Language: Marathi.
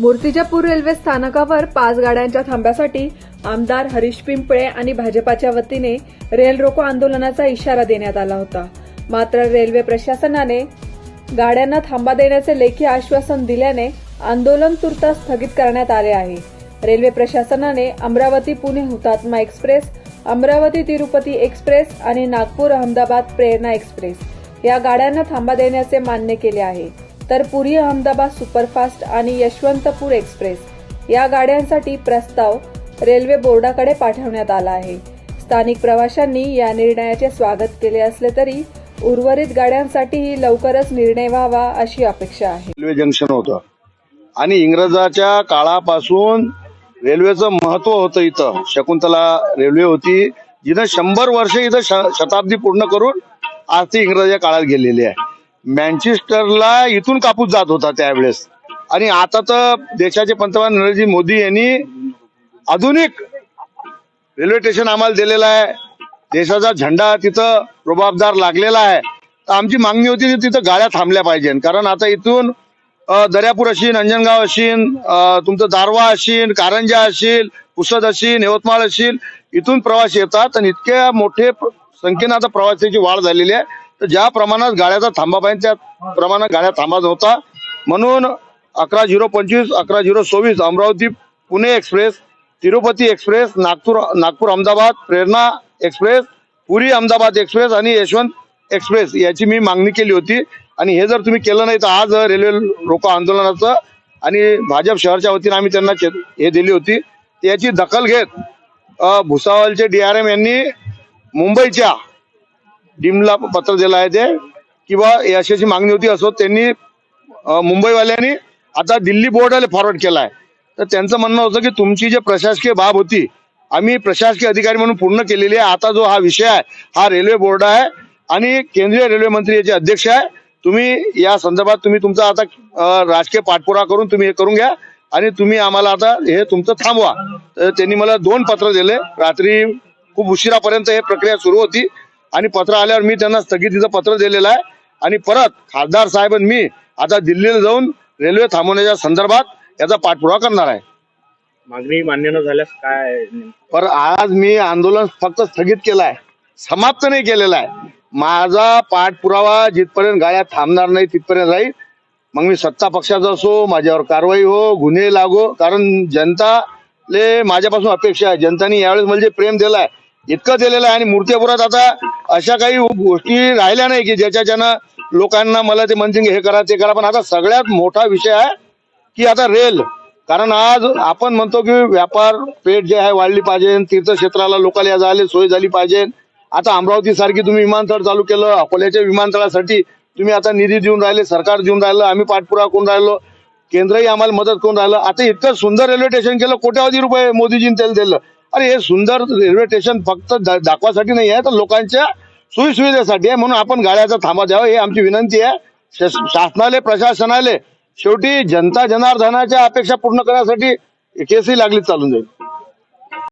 मूर्तिजापूर रेल्वे स्थानकावर पाच गाड्यांच्या थांब्यासाठी आमदार हरीश पिंपळे आणि भाजपाच्या वतीने रेल रोको आंदोलनाचा इशारा देण्यात आला होता. मात्र रेल्वे प्रशासनाने गाड्यांना थांबा देण्याचे लेखी आश्वासन दिल्याने आंदोलन तुर्तास स्थगित करण्यात आले आहे. रेल्वे प्रशासनाने अमरावती पुणे हुतात्मा एक्सप्रेस अमरावती तिरुपती एक्सप्रेस आणि नागपूर अहमदाबाद प्रेरणा एक्सप्रेस या गाड्यांना थांबा देण्याचे मान्य केले आहे. तर पुरी अहमदाबाद सुपरफास्ट आणि यशवंतपूर एक्सप्रेस या गाड्यांसाठी प्रस्ताव रेल्वे बोर्डाकडे पाठवण्यात आला आहे. स्थानिक प्रवाशांनी या निर्णयाचे स्वागत केले असले तरी उर्वरित गाड्यांसाठीही लवकरच निर्णय व्हावा अशी अपेक्षा आहे. रेल्वे जंक्शन होतं. आणि इंग्रजाच्या काळापासून रेल्वेचं महत्त्व होतं इथं. शकुंतला रेल्वे होती जिथं शंभर वर्ष इथं श- शताब्दी पूर्ण करून आज ती इंग्रजाच्या काळात गेलेली आहे. मँचेस्टरला इथून कापूस जात होता त्यावेळेस. आणि आता तर देशाचे पंतप्रधान नरेंद्र मोदी यांनी आधुनिक रेल्वे स्टेशन आम्हाला दिलेलं आहे. देशाचा झेंडा तिथं रुबाबदार लागलेला आहे. तर आमची मागणी होती की तिथं गाड्या थांबल्या पाहिजे कारण आता इथून दर्यापूर असेल अंजनगाव असेल तुमचं दारवा असेल कारंजा असेल पुसद असेल यवतमाळ असेल इथून प्रवासी येतात. आणि इतक्या मोठे संख्येनं आता प्रवासाची वाढ झालेली आहे. तर ज्या प्रमाणात गाड्याचा थांबा पाहिजे त्या प्रमाणात गाड्या थांबा होता म्हणून अकरा झिरो पंचवीस अकरा झिरो सव्वीस Amravati Pune express Tirupati express Nagpur Nagpur Ahmedabad Prerna express Puri Ahmedabad express आणि यशवंत एक्सप्रेस याची मी मागणी केली होती. आणि हे जर तुम्ही केलं नाही तर आज रेल्वे रोको आंदोलनाचं आणि भाजप शहरच्या वतीनं आम्ही त्यांना चे- हे दिली होती. याची दखल घेत भुसावालचे डी आर एम यांनी मुंबईच्या डीमला पत्र दिलं आहे ते. किंवा अशी अशी मागणी होती असो त्यांनी मुंबईवाल्यांनी आता दिल्ली बोर्डाला फॉरवर्ड केला आहे तर त्यांचं म्हणणं होतं की तुमची जे प्रशासकीय बाब होती आम्ही प्रशासकीय अधिकारी म्हणून पूर्ण केलेली आहे. आता जो हा विषय आहे हा रेल्वे बोर्ड आहे आणि केंद्रीय रेल्वे मंत्री याचे अध्यक्ष आहे. तुम्ही या संदर्भात तुम्ही तुमचा आता राजकीय पाठपुरा करून तुम्ही हे करून घ्या आणि तुम्ही आम्हाला आता हे तुमचं थांबवा. तर त्यांनी मला दोन पत्र दिले. रात्री खूप उशिरापर्यंत हे प्रक्रिया सुरू होती. आणि पत्र आल्यावर मी त्यांना स्थगितीचं पत्र दिलेलं आहे. आणि परत खासदार साहेब आणि मी आता दिल्लीला जाऊन रेल्वे थांबवण्याच्या संदर्भात याचा पाठपुरावा करणार आहे. मागणी मान्य न झाल्यास काय? पर आज मी आंदोलन फक्त स्थगित केलं आहे. समाप्त नाही केलेलं आहे. माझा पाठपुरावा जिथपर्यंत गाड्या थांबणार नाही तिथपर्यंत राहील. मग मी सत्ता पक्षाचा असो माझ्यावर कारवाई हो गुन्हे लागो. कारण जनताले माझ्यापासून अपेक्षा आहे. जनताने यावेळेस म्हणजे प्रेम दिलाय इतकं दिलेलं आहे आणि मूर्तीपुरात आता अशा काही गोष्टी राहिल्या नाही की ज्याच्याच्यानं लोकांना मला ते म्हणतील हे करा ते करा. पण आता सगळ्यात मोठा विषय आहे की आता रेल. कारण आज आपण म्हणतो की व्यापार पेठ जे आहे वाढली पाहिजे तीर्थक्षेत्राला लोकांना या जायला सोय झाली पाहिजे. आता अमरावती सारखी तुम्ही विमानतळ चालू केलं अकोल्याच्या विमानतळासाठी तुम्ही आता निधी देऊन राहिले सरकार देऊन राहिलं आम्ही पाठपुरावा करून राहिलो केंद्रही आम्हाला मदत करून राहिलं. आता इतकं सुंदर रेल्वे स्टेशन केलं कोट्यावधी रुपये मोदीजींनी त्याला दिलं. अरे हे सुंदर रेल्वे स्टेशन फक्त दाखवासाठी नाही आहे तर लोकांच्या सोयीसुविधेसाठी आहे म्हणून आपण गाड्याचा थांबा द्यावा ही आमची विनंती आहे. शास- शासनाले प्रशासनाले शेवटी जनता जनार्दनाच्या अपेक्षा पूर्ण करण्यासाठी केसही लागली चालून जाईल.